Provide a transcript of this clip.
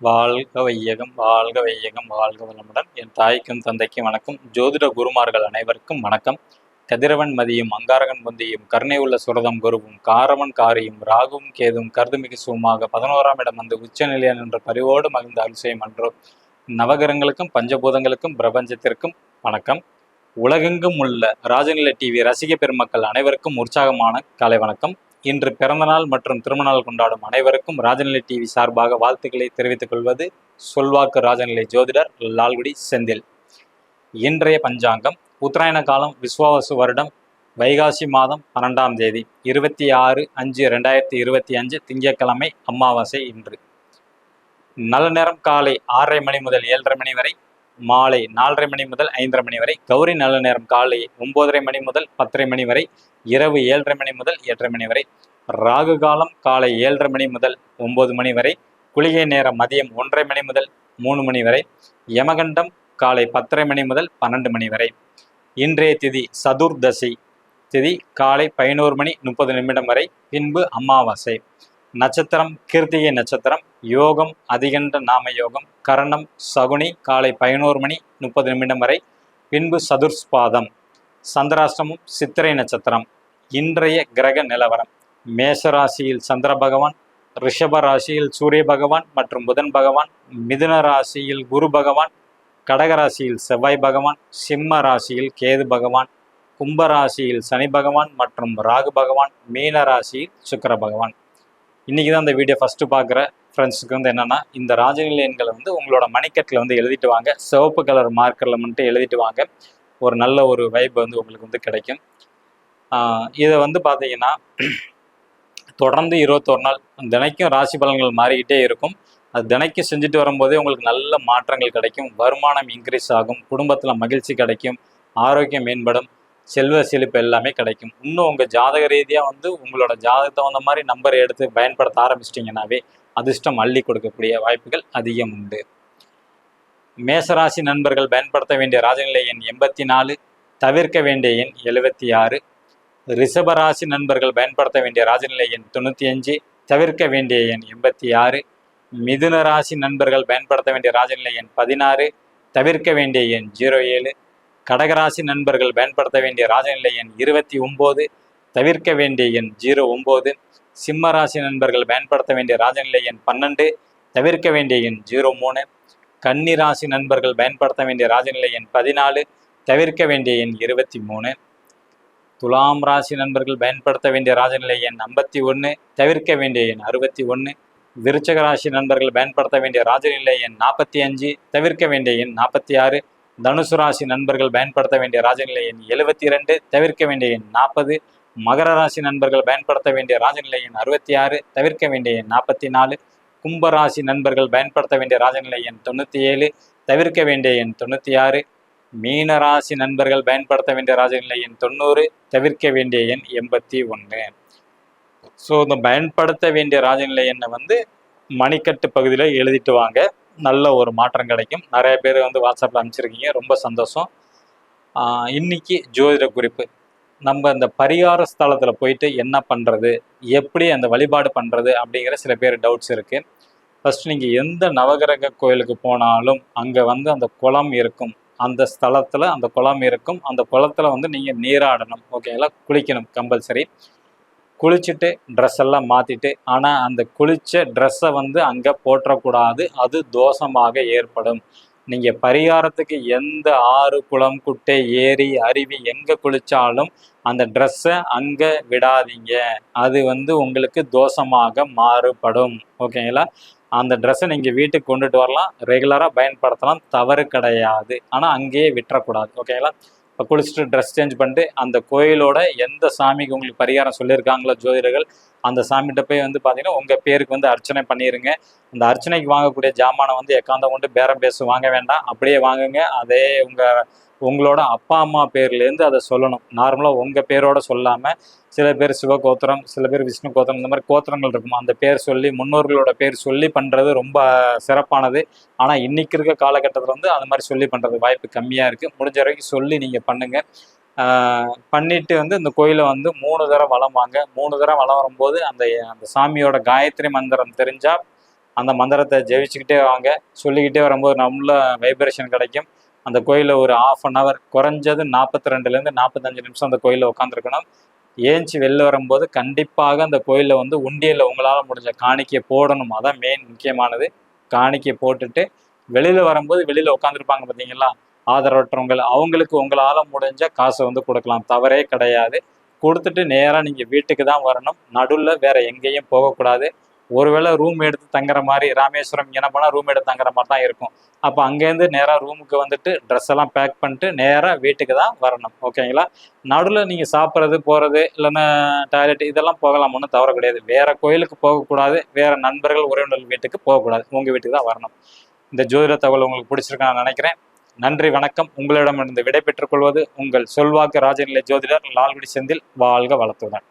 வாழ்க வையகம் வாழ்க வையகம் வாழ்க வளமுடன். என் தாய்க்கும் தந்தைக்கும் வணக்கம். ஜோதிட குருமார்கள் அனைவருக்கும் வணக்கம். கதிரவன் மதியும் அங்காரகன் பொந்தியும் கருணை உள்ள சுரதம் குருவும் காரவன் காரியும் ராகுவும் கேதும் கருதுமிகு சுகமாக பதினோராம் இடம் வந்து உச்சநிலையன் என்ற பரிவோடு மகிழ்ந்த அரிசயம் அன்றோ. நவகிரகங்களுக்கும் பஞ்சபூதங்களுக்கும் பிரபஞ்சத்திற்கும் வணக்கம். உலகெங்கும் உள்ள ராஜநிலை டிவி ரசிக பெருமக்கள் அனைவருக்கும் உற்சாகமான காலை வணக்கம். இன்று பிறந்தநாள் மற்றும் திருமணநாள் கொண்டாடும் அனைவருக்கும் ராஜநிலை டிவி சார்பாக வாழ்த்துக்களை தெரிவித்துக் கொள்வது சொல்வாக்கு ராஜநிலை ஜோதிடர் லால்குடி செந்தில். இன்றைய பஞ்சாங்கம் உத்தராயண காலம் விஸ்வாவசு வருடம் வைகாசி மாதம் பன்னெண்டாம் தேதி இருபத்தி ஆறு அஞ்சு ரெண்டாயிரத்தி இருபத்தி அஞ்சு திங்கட்கிழமை அமாவாசை இன்று. நல்ல நேரம் காலை ஆறரை மணி முதல் ஏழரை மணி வரை மாலை நாலரை மணி முதல் ஐந்தரை மணி வரை கௌரி நல்ல நேரம் காலை ஒன்பதரை மணி முதல் பத்தரை மணி வரை இரவு ஏழரை மணி முதல் எட்டரை மணி வரை ராகு காலம் காலை ஏழரை மணி முதல் ஒன்பது மணி வரை குளிகை நேரம் மதியம் ஒன்றரை மணி முதல் மூணு மணி வரை யமகண்டம் காலை பத்தரை மணி முதல் பன்னெண்டு மணி வரை. இன்றைய திதி சதுர்தசி திதி காலை பதினோரு மணி முப்பது நிமிடம் வரை பின்பு அமாவாசை. நட்சத்திரம் கீர்த்திகை நட்சத்திரம் யோகம் அதிகண்ட நாம யோகம் கரணம் சகுனி காலை பதினோரு மணி முப்பது நிமிடம் வரை பின்பு சதுர்ஸ்பாதம் சந்திராஷ்டமம் சித்திரை நட்சத்திரம் இன்றைய கிரக நிலவரம். மேஷ ராசியில் சந்திர பகவான் ரிஷப ராசியில் சூரிய பகவான் மற்றும் புதன் பகவான் மிதுன ராசியில் குரு பகவான் கடக ராசியில் செவ்வாய் பகவான் சிம்ம ராசியில் கேது பகவான் கும்ப ராசியில் சனி பகவான் மற்றும் ராகு பகவான் மீன ராசியில் சுக்கர பகவான். இன்றைக்கி தான் இந்த வீடியோ ஃபஸ்ட்டு பார்க்குற ஃப்ரெண்ட்ஸுக்கு வந்து என்னென்னா இந்த ராஜநிலை எண்களை வந்து உங்களோட மணிக்கட்டில் வந்து எழுதிட்டு வாங்க. சிவப்பு கலர் மார்க்கரில் மட்டும் எழுதிட்டு வாங்க. ஒரு நல்ல ஒரு வைப் வந்து உங்களுக்கு வந்து கிடைக்கும். இதை வந்து பார்த்தீங்கன்னா தொடர்ந்து இருபத்தொரு நாள் தினைக்கும் ராசி பலன்கள் மாறிக்கிட்டே இருக்கும். அது தினைக்கும் செஞ்சுட்டு வரும்போதே உங்களுக்கு நல்ல மாற்றங்கள் கிடைக்கும். வருமானம் இன்க்ரீஸ் ஆகும். குடும்பத்தில் மகிழ்ச்சி கிடைக்கும். ஆரோக்கியம் மேம்படும். செல்வ செழிப்பு எல்லாமே கிடைக்கும். இன்னும் உங்கள் ஜாதக ரீதியாக வந்து உங்களோட ஜாதகத்தை வந்த மாதிரி நம்பரை எடுத்து பயன்படுத்த ஆரம்பிச்சிட்டிங்கனாவே அதிர்ஷ்டம் அள்ளி கொடுக்கக்கூடிய வாய்ப்புகள் அதிகம் உண்டு. மேசராசி நண்பர்கள் பயன்படுத்த வேண்டிய ராஜநிலை எண் எண்பத்தி நாலு தவிர்க்க வேண்டிய எண் எழுபத்தி ஆறு ரிஷபராசி நண்பர்கள் பயன்படுத்த வேண்டிய ராஜநிலை எண் தொண்ணூற்றி அஞ்சு தவிர்க்க வேண்டிய எண் எண்பத்தி ஆறு மிதுன ராசி நண்பர்கள் பயன்படுத்த வேண்டிய ராஜநிலை எண் பதினாறு தவிர்க்க வேண்டிய எண் ஜீரோ ஏழு கடகராசி நண்பர்கள் பயன்படுத்த வேண்டிய ராஜநிலை எண் இருபத்தி ஒம்பது தவிர்க்க வேண்டிய எண் ஜீரோ ஒம்பது சிம்ம ராசி நண்பர்கள் பயன்படுத்த வேண்டிய ராஜநிலை எண் பன்னெண்டு தவிர்க்க வேண்டிய எண் ஜீரோ மூணு கன்னி ராசி நண்பர்கள் பயன்படுத்த வேண்டிய ராஜநிலை எண் பதினாலு தவிர்க்க வேண்டிய எண் இருபத்தி மூணு துலாம் ராசி நண்பர்கள் பயன்படுத்த வேண்டிய ராஜநிலை எண் ஐம்பத்தி ஒன்று தவிர்க்க வேண்டிய எண் அறுபத்தி ஒன்று விருச்சக ராசி நண்பர்கள் பயன்படுத்த வேண்டிய ராஜநிலை எண் நாற்பத்தி அஞ்சு தவிர்க்க வேண்டிய எண் நாற்பத்தி ஆறு. தனுசு ராசி நண்பர்கள் பயன்படுத்த வேண்டிய ராஜநிலை எண் எழுபத்தி ரெண்டு தவிர்க்க வேண்டிய எண் நாற்பது மகர ராசி நண்பர்கள் பயன்படுத்த வேண்டிய ராஜநிலை எண் அறுபத்தி ஆறு தவிர்க்க வேண்டிய எண் நாற்பத்தி நாலு. கும்பராசி நண்பர்கள் பயன்படுத்த வேண்டிய ராஜநிலை எண் தொண்ணூற்றி ஏழு தவிர்க்க வேண்டிய எண் தொண்ணூற்றி ஆறு மீனராசி நண்பர்கள் பயன்படுத்த வேண்டிய ராஜநிலை எண் தொண்ணூறு தவிர்க்க வேண்டிய எண் எண்பத்தி ஒன்று. ஸோ இந்த பயன்படுத்த வேண்டிய ராஜநிலை எண்ணை வந்து மணிக்கட்டு பகுதியில் எழுதிட்டு வாங்க. நல்ல ஒரு மாற்றம் கிடைக்கும். நிறைய பேர் வந்து வாட்ஸ்அப்பில் அனுப்பிச்சிருக்கீங்க. ரொம்ப சந்தோஷம். இன்னைக்கு ஜோதிட குறிப்பு. நம்ம இந்த பரிகார ஸ்தலத்தில் போயிட்டு என்ன பண்ணுறது எப்படி அந்த வழிபாடு பண்ணுறது அப்படிங்கிற சில பேர் டவுட்ஸ் இருக்குது ஃபஸ்ட் நீங்கள் எந்த நவகிரக கோயிலுக்கு போனாலும் அங்கே வந்து அந்த குளம் இருக்கும். அந்த ஸ்தலத்தில் அந்த குளம் இருக்கும். அந்த குளத்துல வந்து நீங்கள் நீராடணும். ஓகேங்களா குளிக்கணும் கம்பல்சரி குளிச்சுட்டு ட்ரெஸ் எல்லாம் மாற்றிட்டு ஆனால் அந்த குளித்த ட்ரெஸ்ஸை வந்து அங்கே போற்றக்கூடாது. அது தோஷமாக ஏற்படும். நீங்கள் பரிகாரத்துக்கு எந்த ஆறு குளம் குட்டை ஏரி அருவி எங்கே குளிச்சாலும் அந்த ட்ரெஸ்ஸை அங்கே விடாதீங்க. அது வந்து உங்களுக்கு தோஷமாக மாறுபடும். ஓகேங்களா? அந்த ட்ரெஸ்ஸை நீங்கள் வீட்டுக்கு கொண்டுட்டு வரலாம். ரெகுலராக பயன்படுத்தலாம். தவறு கிடையாது. ஆனால் அங்கேயே விட்டுறக்கூடாது. ஓகேங்களா? குளிச்சுட்டு ட்ரெஸ் சேஞ்ச் பண்ணிட்டு அந்த கோயிலோட எந்த சாமிக்கு உங்களுக்கு பரிகாரம் சொல்லியிருக்காங்களோ ஜோதிடர்கள் அந்த சாமிகிட்ட போய் வந்து பார்த்தீங்கன்னா உங்கள் பேருக்கு வந்து அர்ச்சனை பண்ணிடுங்க அந்த அர்ச்சனைக்கு வாங்கக்கூடிய ஜாமானை வந்து எக்காந்தம் கொண்டு பேரம் பேச வாங்க வேண்டாம். அப்படியே வாங்குங்க. அதே உங்கள் உங்களோட அப்பா அம்மா பேர்லேருந்து அதை சொல்லணும். நார்மலாக உங்கள் பேரோட சொல்லாமல் சில பேர் சிவகோத்திரம் சில பேர் விஷ்ணு கோத்திரம் இந்த மாதிரி கோத்திரங்கள் இருக்கும். அந்த பேர் சொல்லி முன்னோர்களோட பேர் சொல்லி பண்ணுறது ரொம்ப சிறப்பானது. ஆனால் இன்னைக்கு இருக்க காலகட்டத்தில் வந்து அந்த மாதிரி சொல்லி பண்ணுறது வாய்ப்பு கம்மியாக இருக்குது முடிஞ்ச வரைக்கும் சொல்லி நீங்கள் பண்ணுங்கள் பண்ணிட்டு வந்து இந்த கோயிலை வந்து மூணு தடவை வளம் வாங்க. மூணு தடவை வளம் வரும்போது அந்த அந்த சாமியோட காயத்ரி மந்திரம் தெரிஞ்சால் அந்த மந்திரத்தை ஜெயிச்சுக்கிட்டே வாங்க. சொல்லிக்கிட்டே வரும்போது நம்மள வைப்ரேஷன் கிடைக்கும். அந்த கோயிலில் ஒரு ஆஃப் அன் ஹவர் குறைஞ்சது நாற்பத்தி ரெண்டுலேருந்து நாற்பத்தஞ்சு நிமிஷம் அந்த கோயிலில் உட்காந்துருக்கணும் ஏஞ்சி வெளில வரும்போது கண்டிப்பாக அந்த கோயிலில் வந்து உண்டியலில் உங்களால் முடிஞ்ச காணிக்கையை போடணும். அதான் மெயின் முக்கியமானது. காணிக்கை போட்டுட்டு வெளியில் வரும்போது வெளியில் உட்காந்துருப்பாங்க பார்த்தீங்களா? ஆதரவற்றவங்க அவங்களுக்கு உங்களால் முடிஞ்ச காசை வந்து கொடுக்கலாம். தவறே கிடையாது. கொடுத்துட்டு நேராக நீங்கள் வீட்டுக்கு தான் வரணும். நடுவில் வேறு எங்கேயும் போகக்கூடாது. ஒருவேளை ரூம் எடுத்து தங்குற மாதிரி ராமேஸ்வரம் என்ன போனால் ரூம் எடுத்து தங்குற மாதிரி தான் இருக்கும். அப்போ அங்கேருந்து நேராக ரூமுக்கு வந்துட்டு ட்ரெஸ் எல்லாம் பேக் பண்ணிட்டு நேராக வீட்டுக்கு தான் வரணும். ஓகேங்களா நடுவில் நீங்கள் சாப்பிட்றது போகிறது இல்லைன்னா டாய்லெட் இதெல்லாம் போகலாம். ஒன்றும் தவற கிடையாது. வேறு கோயிலுக்கு போகக்கூடாது. வேறு நண்பர்கள் உறவினர்கள் வீட்டுக்கு போகக்கூடாது. உங்கள் வீட்டுக்கு தான் வரணும். இந்த ஜோதிட தகவல் உங்களுக்கு பிடிச்சிருக்கான்னு நினைக்கிறேன். நன்றி வணக்கம். உங்களிடமிருந்து விடை பெற்றுக்கொள்வது உங்கள் சொல்வாக்கு ராஜநிலை ஜோதிடர் லால்குடி செந்தில். வாழ்க வளத்துடன்.